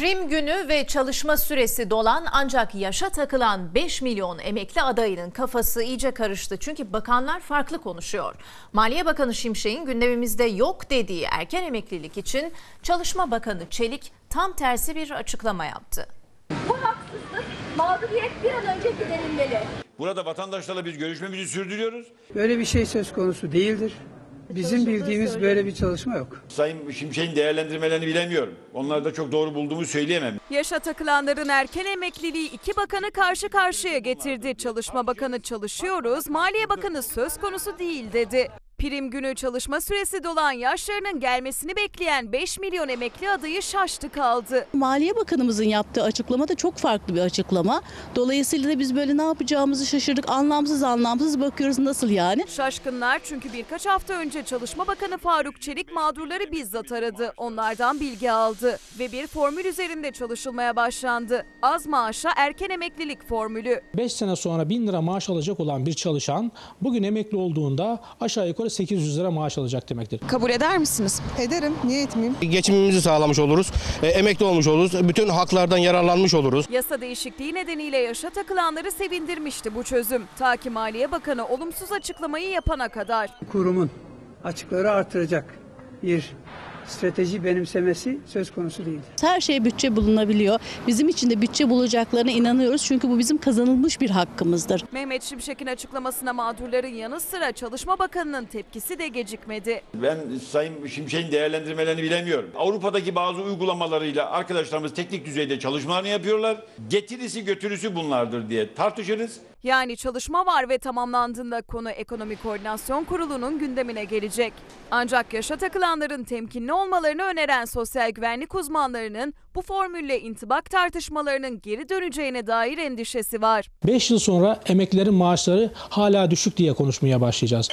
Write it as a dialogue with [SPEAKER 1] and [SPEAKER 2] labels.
[SPEAKER 1] Prim günü ve çalışma süresi dolan ancak yaşa takılan 5 milyon emekli adayının kafası iyice karıştı. Çünkü bakanlar farklı konuşuyor. Maliye Bakanı Şimşek'in gündemimizde yok dediği erken emeklilik için Çalışma Bakanı Çelik tam tersi bir açıklama yaptı.
[SPEAKER 2] Bu haksızlık, mağduriyet bir an önce giderilmeli.
[SPEAKER 3] Burada vatandaşlarla biz görüşmemizi sürdürüyoruz.
[SPEAKER 4] Böyle bir şey söz konusu değildir. Bizim bildiğimiz böyle bir çalışma yok.
[SPEAKER 3] Sayın Şimşek'in değerlendirmelerini bilemiyorum. Onları da çok doğru bulduğumu söyleyemem.
[SPEAKER 5] Yaşa takılanların erken emekliliği iki bakanı karşı karşıya getirdi. Çalışma Bakanı çalışıyoruz, Maliye Bakanı söz konusu değil dedi. Prim günü çalışma süresi dolan yaşlarının gelmesini bekleyen 5 milyon emekli adayı şaştı kaldı.
[SPEAKER 6] Maliye Bakanımızın yaptığı açıklama da çok farklı bir açıklama. Dolayısıyla da biz böyle ne yapacağımızı şaşırdık. Anlamsız anlamsız bakıyoruz nasıl yani.
[SPEAKER 5] Şaşkınlar çünkü birkaç hafta önce Çalışma Bakanı Faruk Çelik mağdurları bizzat aradı. Onlardan bilgi aldı ve bir formül üzerinde çalışılmaya başlandı. Az maaşa erken emeklilik formülü.
[SPEAKER 7] 5 sene sonra 1000 lira maaş alacak olan bir çalışan bugün emekli olduğunda aşağı yukarı 800 lira maaş alacak demektir.
[SPEAKER 5] Kabul eder misiniz?
[SPEAKER 8] Ederim. Niye etmeyeyim?
[SPEAKER 9] geçimimizi sağlamış oluruz. E, emekli olmuş oluruz. Bütün haklardan yararlanmış oluruz.
[SPEAKER 5] Yasa değişikliği nedeniyle yaşa takılanları sevindirmişti bu çözüm. Ta ki Maliye Bakanı olumsuz açıklamayı yapana kadar.
[SPEAKER 4] Kurumun açıkları artıracak bir strateji benimsemesi söz konusu değildir.
[SPEAKER 6] Her şeye bütçe bulunabiliyor. Bizim için de bütçe bulacaklarına inanıyoruz. Çünkü bu bizim kazanılmış bir hakkımızdır.
[SPEAKER 5] Mehmet Şimşek'in açıklamasına mağdurların yanı sıra Çalışma Bakanı'nın tepkisi de gecikmedi.
[SPEAKER 3] Ben Sayın Şimşek'in değerlendirmelerini bilemiyorum. Avrupa'daki bazı uygulamalarıyla arkadaşlarımız teknik düzeyde çalışmalarını yapıyorlar. Getirisi götürüsü bunlardır diye tartışırız.
[SPEAKER 5] Yani çalışma var ve tamamlandığında konu Ekonomi Koordinasyon Kurulu'nun gündemine gelecek. Ancak yaşa takılanların temkinli olmalarını öneren sosyal güvenlik uzmanlarının bu formülle intibak tartışmalarının geri döneceğine dair endişesi var.
[SPEAKER 7] 5 yıl sonra emeklilerin maaşları hala düşük diye konuşmaya başlayacağız.